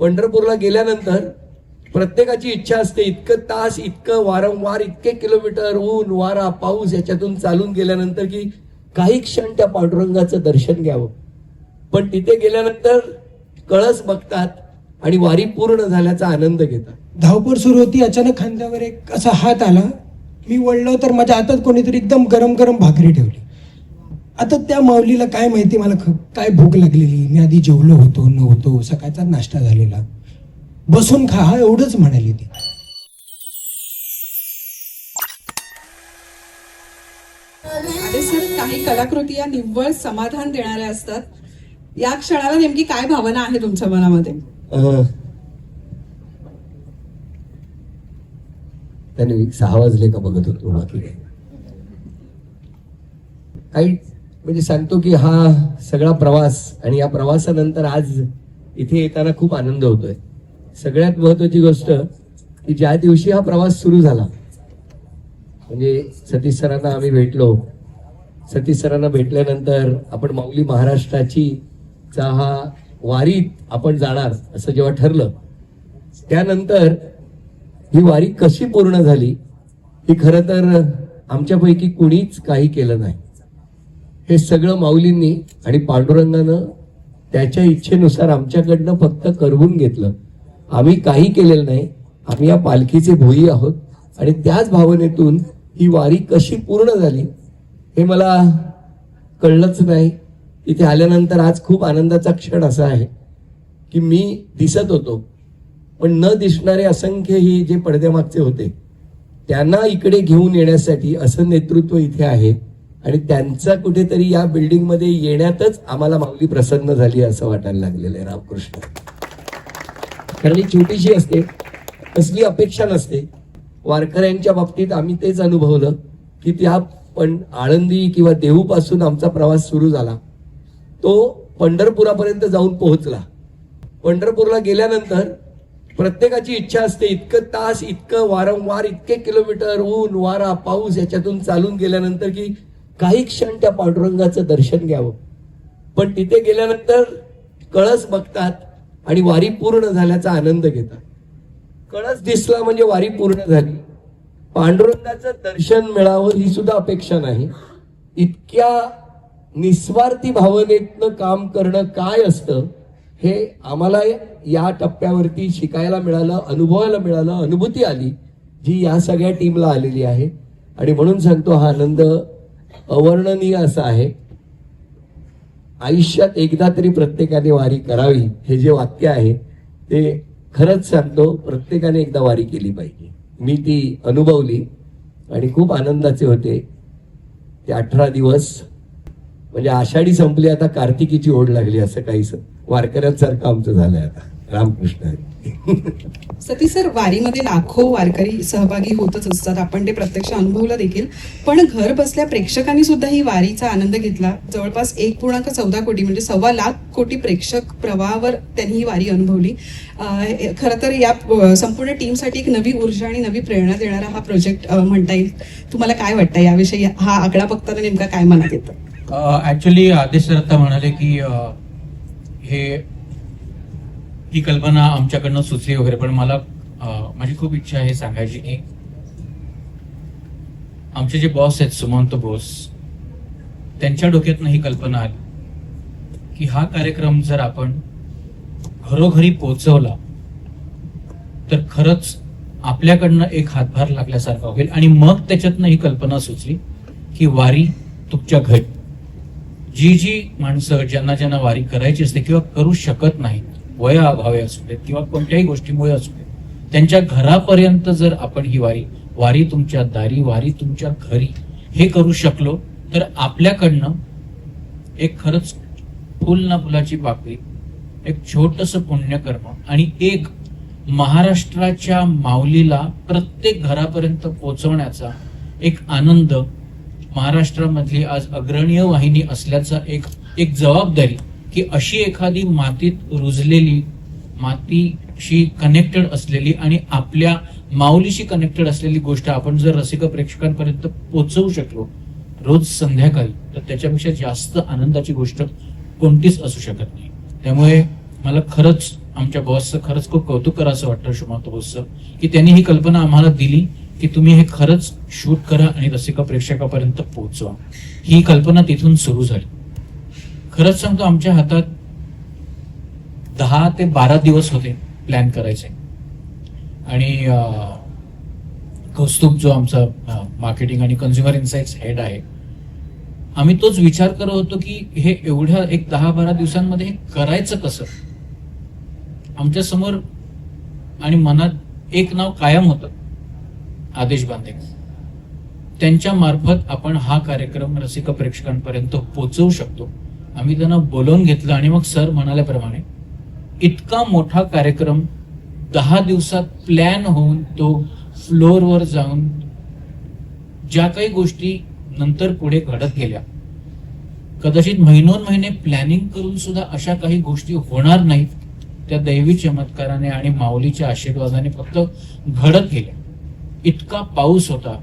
पंढरपूरला गेल्यानंतर प्रत्येकाची इच्छा असते इतकं तास इतकं वारंवार इतके किलोमीटर ऊन वारा पाऊस याच्यातून चालून गेल्यानंतर की काही क्षण त्या पांडुरंगाचं दर्शन घ्यावं. पण तिथे गेल्यानंतर कळस बघतात आणि वारी पूर्ण झाल्याचा आनंद घेतात. धावपळ सुरू होती अचानक खांद्यावर एक असा हात आला. मी वळलो तर माझ्या हातात कोणीतरी एकदम गरम गरम भाकरी ठेवली. आता त्या माऊलीला काय माहिती मला ख- काय भूक लागलेली? मी आधी जेवलो होतो नव्हतो सकाळचा नाश्ता झालेला. बसून खा हा एवढंच म्हणाली ती. सर काही कलाकृती या निव्वळ समाधान देणाऱ्या असतात. या क्षणाला नेमकी काय भावना आहे तुमच्या मनामध्ये? त्याने सहा वाजले का बघत होतो बाकी काय काही म्हणजे सांगतो की हा सगळा प्रवास आणि या प्रवासानंतर आज इथे येताना खूप आनंद होतोय. सगळ्यात महत्वाची गोष्ट की ज्या दिवशी हा प्रवास सुरू झाला म्हणजे सतीश सरांना आम्ही भेटलो. सतीश सरांना भेटल्यानंतर आपण माऊली महाराष्ट्राची चा हा वारीत आपण जाणार असं जेव्हा ठरलं त्यानंतर ही वारी कशी पूर्ण झाली ही खरं तर आमच्यापैकी कुणीच काही केलं नाही. हे सगळं माऊलींनी आणि पांडुरंगानं त्याच्या इच्छेनुसार आमच्याकडनं फक्त करवून घेतलं. आम्ही काही केलेलं नाही. आम्ही या पालखीचे भोई आहोत. आणि त्याच भावनेतून ही वारी कशी पूर्ण झाली हे मला कळलंच नाही. इथे आल्यानंतर आज खूप आनंदाचा क्षण असा आहे की मी दिसत होतो. पण न दिसणारे असंख्य ही जे पडद्यामागचे होते त्यांना इकडे घेऊन येण्यासाठी असं नेतृत्व इथे आहे. आणि त्यांचा कुठेतरी या बिल्डिंगमध्ये येण्यातच आम्हाला माऊली प्रसन्न झाली असं वाटायला लागलेलं आहे रामकृष्ण. कारण ही छोटीशी असते कसली अपेक्षा नसते. वारकऱ्यांच्या बाबतीत आम्ही तेच अनुभवलं की त्या पण आळंदी किंवा देहूपासून आमचा प्रवास सुरू झाला. तो पंढरपुरापर्यंत जाऊन पोहोचला. पंढरपूरला गेल्यानंतर प्रत्येकाची इच्छा असते इतकं तास इतकं वारंवार इतके किलोमीटर ऊन वारा पाऊस याच्यातून चालून गेल्यानंतर की काही क्षण त्या पांडुरंगाचं दर्शन घ्यावं. पण तिथे गेल्यानंतर कळस बघतात आणि वारी पूर्ण झाल्याचा आनंद घेतात. कळस दिसला म्हणजे वारी पूर्ण झाली. पांडुरंगाचं दर्शन मिळावं ही सुद्धा अपेक्षा नाही. इतक्या निस्वार्थी भावनेतनं काम करणं काय असतं हे आम्हाला या टप्प्यावरती शिकायला मिळालं अनुभवायला मिळालं अनुभूती आली जी या सगळ्या टीमला आलेली आहे. आणि म्हणून सांगतो हा आनंद अवर्णनीय असं आहे. आयुष्यात एकदा तरी प्रत्येकाने वारी करावी हे जे वाक्य आहे ते खरंच सांगतो प्रत्येकाने एकदा वारी केली पाहिजे. मी ती अनुभवली आणि खूप आनंदाचे होते. ते अठरा दिवस म्हणजे आषाढी संपली आता कार्तिकीची ओढ लागली असं काहीच वारकऱ्यांसारखं आमचं झालंय आता. रामकृष्ण हरी. सती सर वारीमध्ये लाखो वारकरी सहभागी होतच असतात. आपण ते प्रत्यक्ष अनुभवलं देखील. पण घर बसल्या प्रेक्षकांनी सुद्धा ही वारीचा आनंद घेतला. जवळपास एक पूर्णांक चौदा कोटी म्हणजे सव्वा लाख कोटी प्रेक्षक प्रवाहावर त्यांनी ही वारी अनुभवली. खरं तर या संपूर्ण टीमसाठी एक नवी ऊर्जा आणि नवी प्रेरणा देणारा हा प्रोजेक्ट म्हणता येईल. तुम्हाला काय वाटतं याविषयी? हा आकडा बघताना नेमका काय मनात येतं? ऍक्च्युली आदेश दत्ता म्हणाले की हे ही कल्पना आमच्याकडनं सुचली वगैरे पण मला माझी खूप इच्छा आहे सांगायची. की आमचे जे बॉस आहेत सुमंत बोस त्यांच्या डोक्यातनं ही कल्पना आली की हा कार्यक्रम जर आपण घरोघरी पोहोचवला तर खरंच आपल्याकडनं एक हातभार लागल्यासारखा होईल. आणि मग त्याच्यातनं ही कल्पना सुचली की वारी तुमच्या घरी. जी जी माणसं ज्यांना ज्यांना वारी करायची असते किंवा करू शकत नाहीत वयाअभावी असू देत किंवा कोणत्याही गोष्टीमुळे असू देत त्यांच्या घरापर्यंत जर आपण ही वारी वारी तुमच्या दारी वारी तुमच्या घरी हे करू शकलो तर आपल्याकडनं एक खरंच फुल ना फुलाची पाकळी एक छोटस पुण्यकर्म आणि एक महाराष्ट्राच्या माऊलीला प्रत्येक घरापर्यंत पोहोचवण्याचा एक आनंद महाराष्ट्रामधली आज अग्रणीय वाहिनी असल्याचा एक एक जबाबदारी की अशी एखादी मातीत रुजलेली मातीशी कनेक्टेड असलेली आणि आपल्या माऊलीशी कनेक्टेड असलेली गोष्ट आपण जर रसिक प्रेक्षकांपर्यंत पोहोचवू शकलो रोज संध्याकाळी तर त्याच्यापेक्षा जास्त आनंदाची गोष्ट कोणतीच असू शकत नाही. त्यामुळे मला खरंच आमच्या बॉसचं खरंच खूप कौतुक करायचं वाटतं सुमंत बॉसचं की त्यांनी ही कल्पना आम्हाला दिली की तुम्ही हे खरंच शूट करा आणि रसिका प्रेक्षकापर्यंत पोहोचवा. ही कल्पना तिथून सुरू झाली. खरंच सांगतो आमच्या हातात दहा ते बारा दिवस होते प्लॅन करायचे. आणि कौस्तुभ जो आमचा मार्केटिंग आणि कन्झ्युमर इन्साइट्स हेड आहे आम्ही तोच विचार करत होतो की हे एवढ्या एक दहा बारा दिवसांमध्ये हे करायचं कसं? आमच्यासमोर आणि मनात एक नाव कायम होतं आदेश बांधे. त्यांच्या मार्फत आपण हा कार्यक्रम रसिक प्रेक्षकांपर्यंत पोहोचवू शकतो. आम्ही त्यांना बोलवून घेतलं आणि मग सर म्हणाल्याप्रमाणे इतका मोठा कार्यक्रम दहा दिवसात प्लॅन होऊन तो फ्लोअरवर जाऊन ज्या काही गोष्टी नंतर पुढे घडत गेल्या. कदाचित महिनोन महिने प्लॅनिंग करून सुद्धा अशा काही गोष्टी होणार नाहीत त्या दैवी चमत्काराने आणि माऊलीच्या आशीर्वादाने फक्त घडत गेल्या. इतका पाऊस होता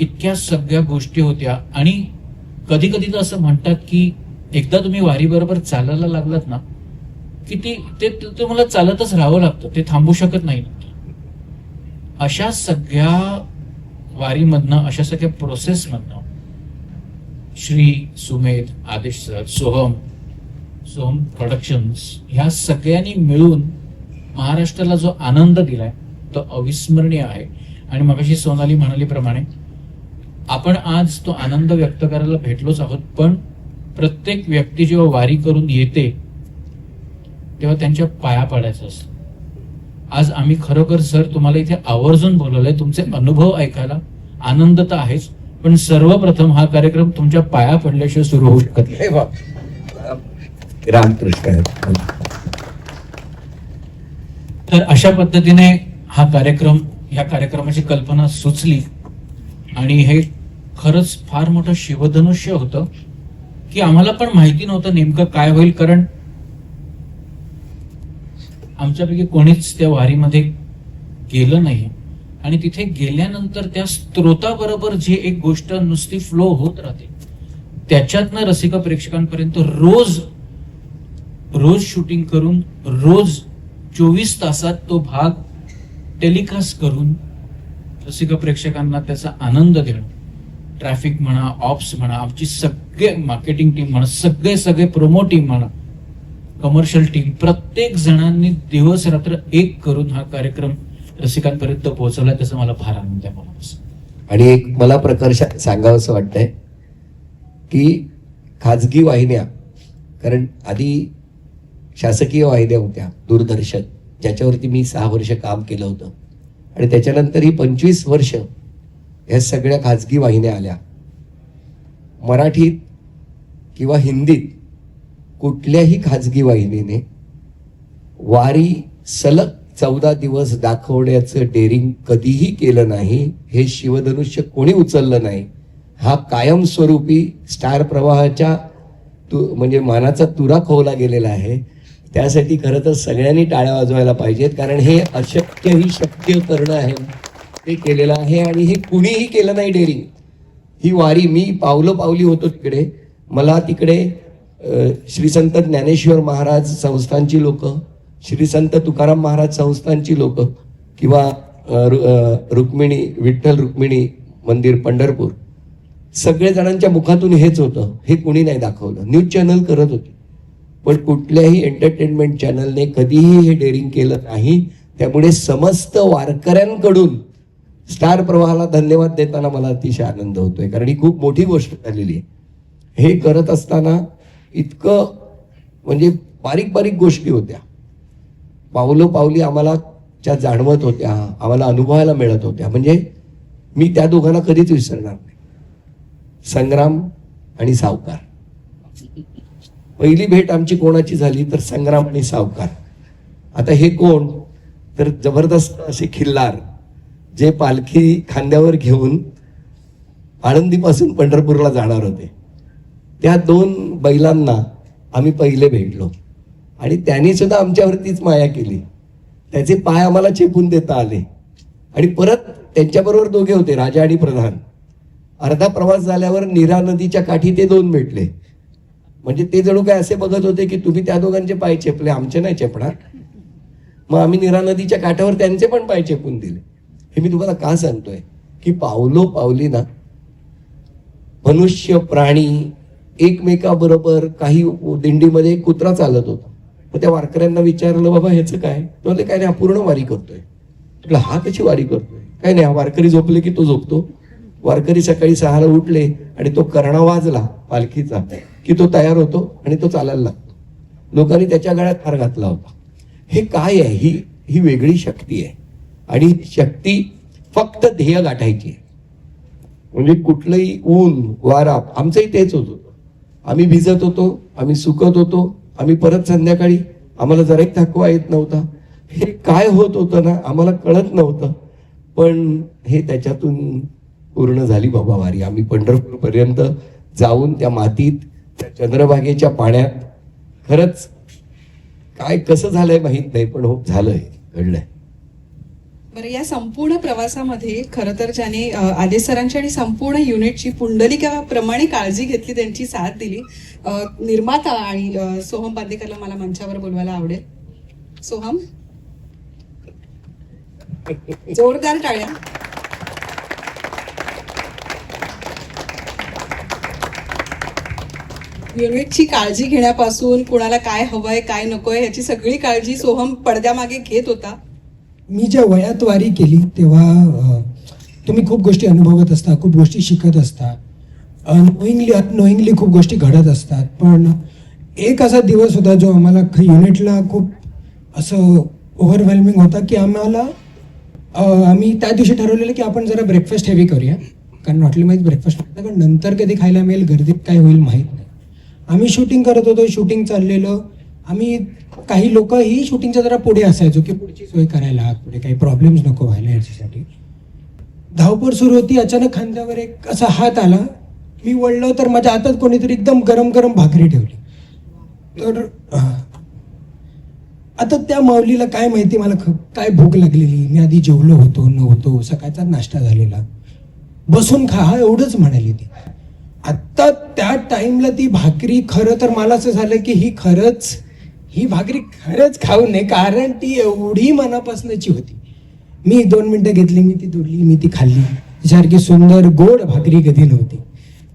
इतक्या सगळ्या गोष्टी होत्या आणि कधी कधी तर असं म्हणतात की एकदा तुम्ही वारी बरोबर चालायला लागलात ना की ती ते ते- तुम्हाला चालतच राहावं लागतं ते थांबू शकत नाही. अशा सगळ्या वारीमधनं अशा सगळ्या प्रोसेसमधनं श्री सुमेध आदेश सर सोहम सोहम प्रोडक्शन्स ह्या सगळ्यांनी मिळून महाराष्ट्राला जो आनंद दिलाय तो अविस्मरणीय आहे. आणि मगाशी सोनाली म्हणालीप्रमाणे आपण आज तो आनंद व्यक्त करायला भेटलोच आहोत पण प्रत्येक व्यक्ती जेव्हा वारी करून येते तेव्हा त्यांच्या पाया पडायचं असतं. आज आम्ही खरोखर सर तुम्हाला इथे आवर्जून बोलवलंय तुमचे अनुभव ऐकायला आनंद तर आहेच पण सर्वप्रथम हा कार्यक्रम तुमच्या पाया पडल्याशिवाय सुरू होऊ शकत नाही. रामकृष्ण तर अशा पद्धतीने हा कार्यक्रम ह्या कार्यक्रमाची कल्पना सुचली आणि हे खरंच फार मोठं शिवधनुष्य होतं की आम्हाला पण माहिती नव्हतं नेमकं काय होईल कारण आमच्यापैकी कोणीच त्या वारीमध्ये गेलं नाही. आणि तिथे गेल्यानंतर त्या स्त्रोताबरोबर जी एक गोष्ट नुसती फ्लो होत राहते त्याच्यातनं रसिका प्रेक्षकांपर्यंत रोज रोज शूटिंग करून रोज चोवीस तासात तो भाग टेलिकास्ट करून रसिका प्रेक्षकांना त्याचा आनंद देणं. ट्रॅफिक म्हणा ऑप्स म्हणा आमची सगळे मार्केटिंग टीम म्हणा सगळे सगळे प्रोमो टीम म्हणा कमर्शियल टीम प्रत्येक जणांनी दिवस रात्र एक करून हा कार्यक्रम रसिकांपर्यंत पोहोचवला त्याचा मला फार आनंद आहे मनापासून. आणि एक मला प्रकर्षात सांगावं असं वाटतंय की खाजगी वाहिन्या कारण आधी शासकीय वाहिन्या होत्या दूरदर्शन ज्याच्यावरती मी सहा वर्ष काम केलं होतं. आणि त्याच्यानंतर ही पंचवीस वर्ष ह्या सगळ्या खाजगी वाहिन्या आल्या. मराठीत किंवा हिंदीत कुठल्याही खाजगी वाहिनीने वारी सलग चौदा दिवस दाखवण्याचं डेअरिंग कधीही केलं नाही हे शिवधनुष्य कोणी उचललं नाही हा कायमस्वरूपी स्टार प्रवाहाच्या तु म्हणजे मानाचा तुरा खोवला गेलेला आहे. त्यासाठी खरं तर सगळ्यांनी टाळ्या वाजवायला पाहिजेत कारण हे अशक्य ही शक्य करणं आहे. ते केलेलं आहे आणि हे कुणीही केलं नाही डेअरिंग. ही वारी मी पावलं पावली होतो तिकडे. मला तिकडे श्री संत ज्ञानेश्वर महाराज संस्थांची लोक श्री संत तुकाराम महाराज संस्थांची लोक किंवा रु- रुक्मिणी विठ्ठल रुक्मिणी मंदिर पंढरपूर. सगळे जणांच्या मुखातून हेच होतं. हे कुणी नाही दाखवलं. न्यूज चॅनल करत होते. पण कुठल्याही एंटरटेनमेंट चॅनलने कधीही हे डेअरिंग केलं नाही. त्यामुळे समस्त वारकऱ्यांकडून स्टार प्रवाहाला धन्यवाद देताना मला अतिशय आनंद होतोय. कारण ही खूप मोठी गोष्ट झालेली आहे. हे करत असताना इतकं म्हणजे बारीक बारीक गोष्टी होत्या. पावलो पावली आम्हाला त्या जाणवत होत्या आम्हाला अनुभवायला मिळत होत्या. म्हणजे मी त्या दोघांना कधीच विसरणार नाही. संग्राम आणि सावकार. पहिली भेट आमची कोणाची झाली तर संग्राम आणि सावकार. आता हे कोण? तर जबरदस्त असे खिल्लार. जे पालखी खांद्यावर घेऊन आळंदीपासून पंढरपूरला जाणार होते. त्या दोन बैलांना आम्ही पहिले भेटलो. आणि त्यांनी सुद्धा आमच्यावरतीच माया केली. त्याचे पाय आम्हाला चेपून देता आले. आणि परत त्यांच्याबरोबर दोघे होते राजा आणि प्रधान. अर्धा प्रवास झाल्यावर नीरा नदीच्या काठी ते दोन भेटले. म्हणजे ते जणू काय असे बघत होते की तुम्ही त्या दोघांचे पाय चेपले आमचे नाही चेपणार. मग आम्ही निरा नदीच्या काठावर त्यांचे पण पाय चेपून दिले. हे मी तुम्हाला का सांगतोय? की पावलो पावली ना मनुष्य प्राणी एकमेकाबरोबर काही दिंडीमध्ये कुत्रा चालत होता. मग त्या वारकऱ्यांना विचारलं बाबा ह्याचं काय? म्हणजे काय नाही हा पूर्ण वारी करतोय. म्हटलं हा कशी वारी करतोय? काय नाही हा वारकरी झोपले की तो झोपतो. वारकरी सकाळी सहाला उठले आणि तो करणा वाजला पालखीचा की तो तयार होतो आणि तो चालायला लागतो. लोकांनी त्याच्या गळ्यात हार घातला होता. हे काय आहे? ही ही वेगळी शक्ती आहे. आणि शक्ती फक्त ध्येय गाठायची म्हणजे कुठलंही ऊन वारा आमचंही तेच होत होतं. आम्ही भिजत होतो आम्ही सुकत होतो आम्ही परत संध्याकाळी आम्हाला जरा एक थकवा येत नव्हता. हे काय होत होतं ना आम्हाला कळत नव्हतं. पण हे त्याच्यातून पूर्ण झाली बाबा वारी. आम्ही पंढरपूरपर्यंत जाऊन त्या मातीत त्या चंद्रभागेच्या पाण्यात खरंच काय कसं झालंय माहीत नाही पण हो झालंय घडलंय. बरं या संपूर्ण प्रवासामध्ये खरं तर ज्याने आदेश सरांची आणि संपूर्ण युनिटची पुंडलिकाप्रमाणे काळजी घेतली त्यांची साथ दिली. निर्माता आणि सोहम बांदेकरला मला मंचावर बोलवायला आवडेल. सोहम? जोरदार टाळ्या. युनिटची काळजी घेण्यापासून कुणाला काय हवंय काय नकोय ह्याची सगळी काळजी सोहम पडद्यामागे घेत होता. मी ज्या वयात वारी केली तेव्हा तुम्ही खूप गोष्टी अनुभवत असता खूप गोष्टी शिकत असता. अनोईंगली अनोईंगली खूप गोष्टी घडत असतात. पण एक असा दिवस होता जो आम्हाला ख- युनिटला खूप असं ओव्हरवेल्मिंग होता की आम्हाला आम्ही त्या दिवशी ठरवलेलं की आपण जरा ब्रेकफास्ट हेवी करूया. कारण हॉटेलमध्ये ब्रेकफास्ट कारण नंतर कधी खायला मिळेल गर्दीत काय होईल माहीत नाही. आम्ही शूटिंग करत होतो शूटिंग चाललेलं. आम्ही काही लोक ही शूटिंगच्या जरा पुढे असायचो की पुढची सोय करायला पुढे काही प्रॉब्लेम्स नको व्हायला याच्यासाठी. धावपळ सुरू होती अचानक खांद्यावर एक असा हात आला. मी वळलो तर माझ्या हातात कोणीतरी एकदम गरम गरम भाकरी ठेवली. तर आता त्या माऊलीला काय माहिती मला ख- काय भूक लागलेली. मी आधी जेवलो होतो नव्हतो सकाळचा नाश्ता झालेला. बसून खा हा एवढंच म्हणाली ती. आत्ता त्या टाईमला ती भाकरी खरं तर मला असं झालं की ही खरंच ही भाकरी खरंच खाऊ नये कारण ती एवढी मनापासनाची होती. मी दोन मिनटं घेतली मी ती तोडली मी ती खाल्ली. सारखी सुंदर गोड भाकरी कधी नव्हती.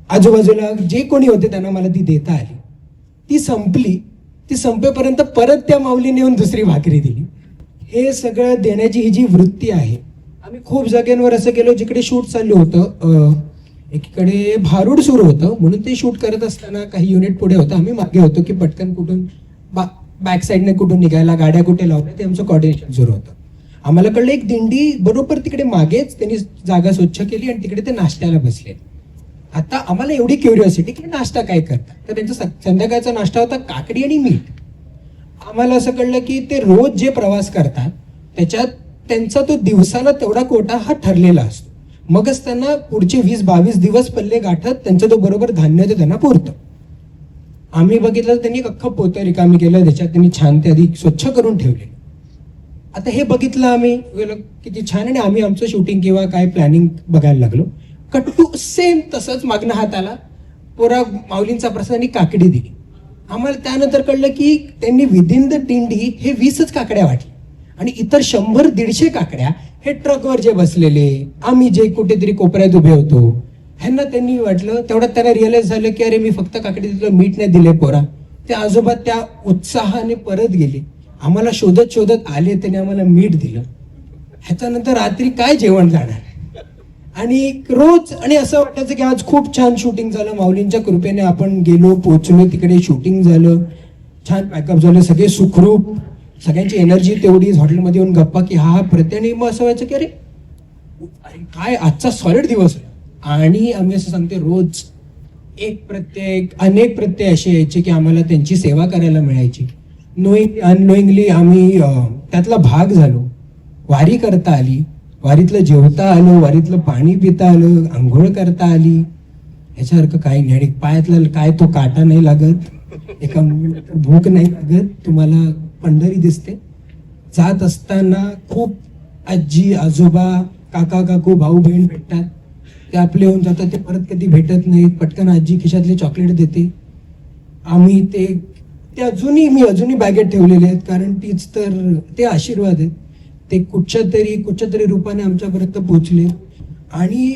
आजूबाजूला जे कोणी होते त्यांना मला ती देता आली. ती संपली. ती संपेपर्यंत परत त्या माऊलीने येऊन दुसरी भाकरी दिली. हे सगळं देण्याची ही जी वृत्ती आहे आम्ही खूप जागेंवर असं केलो जिकडे शूट चालू होतं एकीकडे भारूड सुरू होतं म्हणून ते शूट करत असताना काही युनिट पुढे होतं. आम्ही मागे होतो की पटकन कुठून बा बॅक साईडने कुठून निघायला गाड्या कुठे लावल्या ते आमचं कॉर्डिनेशन सुरू होतं. आम्हाला कळलं एक दिंडी बरोबर तिकडे मागेच त्यांनी जागा स्वच्छ केली आणि तिकडे ते नाश्त्याला बसले. आता आम्हाला एवढी क्युरिओसिटी की नाश्ता काय करतात? तर त्यांचा संध्याकाळचा नाश्ता होता काकडी आणि मीठ. आम्हाला असं कळलं की ते रोज जे प्रवास करतात त्याच्यात त्यांचा तो दिवसाला तेवढा कोटा हा ठरलेला असतो. मगच त्यांना पुढचे वीस बावीस दिवस पल्ले गाठत त्यांचं तो बरोबर धान्य ते त्यांना पुरतं. आम्ही बघितलं तर त्यांनी एक अख्खं पोतं रिकामी केलं त्याच्यात त्यांनी छान ते आधी स्वच्छ करून ठेवले. आता हे बघितलं आम्ही गेलो, किती छान आणि आम्ही आमचं शूटिंग किंवा काय प्लॅनिंग बघायला लागलो. कट्टू सेम तसंच मागणं हात आला पोरा माऊलींचा प्रसाद आणि काकडी दिली. आम्हाला त्यानंतर कळलं की त्यांनी विदिन द दिंडी हे वीसच काकड्या वाटल्या. आणि इतर शंभर दीडशे काकड्या हे ट्रकवर जे बसलेले आम्ही जे कुठेतरी कोपऱ्यात उभे होतो ह्यांना त्यांनी वाटलं तेवढ्यात त्यांना रिअलाईज झालं की अरे मी फक्त काकडी दिलं मीठ नाही दिले पोरा. ते आजोबा त्या उत्साहाने परत गेले. आम्हाला शोधत शोधत आले त्याने आम्हाला मीठ दिलं. ह्याच्यानंतर रात्री काय जेवण जाणार? आणि रोज आणि असं वाटायचं की आज खूप छान शूटिंग झालं. माऊलींच्या कृपेने आपण गेलो पोचलो तिकडे शूटिंग झालं. छान पॅकअप झालं सगळे सुखरूप. सगळ्यांची एनर्जी तेवढीच हॉटेलमध्ये येऊन गप्पा की हा हा प्रत्येक मग असं व्हायचं की अरे अरे काय आजचा सॉलिड दिवस आहे. आणि आम्ही असं सांगते रोज एक प्रत्येक अनेक प्रत्यय असे यायचे की आम्हाला त्यांची सेवा करायला मिळायची. नोईंग अननोईंगली आम्ही त्यातला भाग झालो. वारी करता आली. वारीतलं जेवता आलं वारीतलं पाणी पिता आलं आंघोळ करता आली. ह्याच्यासारखं काही नाही. आणि पायातलं काय तो काटा नाही लागत. एका भूक नाही लागत. तुम्हाला पंढरी दिसते. जात असताना खूप आजी आजोबा काका काकू भाऊ बहीण भेटतात. ते आपले होऊन जातात ते परत कधी भेटत नाहीत. पटकन आजी खिशातले चॉकलेट देते. आम्ही ते ते अजूनही मी अजूनही बॅगेत ठेवलेले आहेत कारण तीच तर ते आशीर्वाद आहेत. ते कुठच्या तरी कुठच्या तरी रूपाने आमच्यापर्यंत पोचले आणि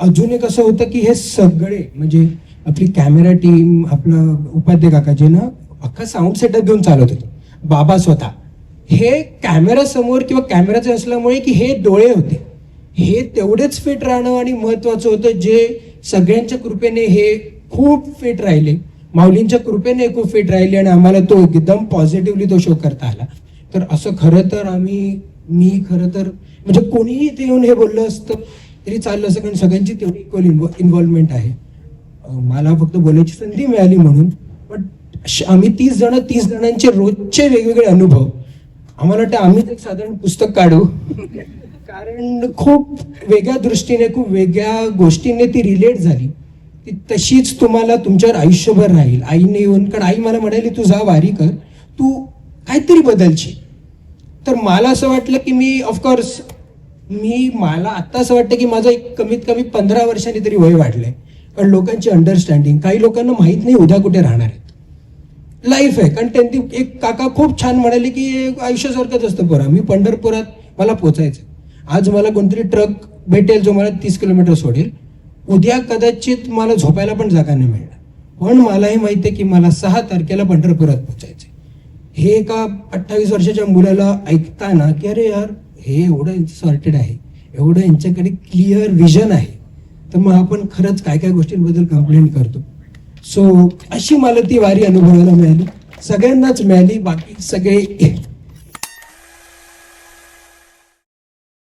अजून एक असं होतं की हे सगळे म्हणजे आपली कॅमेरा टीम आपलं उपाध्याय काका जे ना अख्खा साऊंड सेटअप घेऊन चालत होते. बाबा स्वतः. हे कॅमेरा समोर किंवा कॅमेराचे असल्यामुळे की हे डोळे होते. हे तेवढेच फिट राहणं आणि महत्वाचं होतं जे सगळ्यांच्या कृपेने हे खूप फिट राहिले. माऊलींच्या कृपेने खूप फिट राहिले आणि आम्हाला तो एकदम पॉझिटिव्हली तो शो करता आला. तर असं खरं तर आम्ही मी खरं तर म्हणजे कोणीही इथे येऊन हे बोललं असतं तरी चाललं असं कारण सगळ्यांची तेवढी इक्वल इन्व्हॉल्वमेंट आहे. मला फक्त बोलायची संधी मिळाली म्हणून बट आम्ही तीस जण तीस जणांचे रोजचे वेगवेगळे अनुभव. आम्हाला वाटतं आम्हीच एक साधारण पुस्तक काढू. कारण खूप वेगळ्या दृष्टीने खूप वेगळ्या गोष्टींनी ती रिलेट झाली. ती तशीच तुम्हाला तुमच्यावर आयुष्यभर राहील. आईने येऊन कारण आई मला म्हणाली तू जा वारी कर. तू काहीतरी बदलशी तर मला असं वाटलं की मी ऑफकोर्स मी मला आत्ता असं वाटतं की माझं एक कमीत कमी पंधरा वर्षांनी तरी वय वाढलंय. कारण लोकांची अंडरस्टँडिंग काही लोकांना माहीत नाही उद्या कुठे राहणार आहेत. लाईफ आहे. कारण त्यांनी एक काका खूप छान म्हणाले की आयुष्यासारखंच असतं पोरा. मी पंढरपुरात मला पोचायचं आज मला कोणतरी ट्रक भेटेल जो मला तीस किलोमीटर सोडेल. उद्या कदाचित मला झोपायला पण जागा नाही मिळणार. पण मलाही माहिती आहे की मला सहा तारखेला पंढरपुरात पोचायचं हे एका अठ्ठावीस वर्षाच्या मुलाला ऐकताना की अरे यार हे एवढं सॉर्टेड आहे. एवढं यांच्याकडे क्लिअर विजन आहे. तर मग आपण खरंच काय काय गोष्टींबद्दल कंप्लेंट करतो? सो अशी मला ती वारी अनुभवायला मिळाली. सगळ्यांनाच मिळाली. बाकी सगळे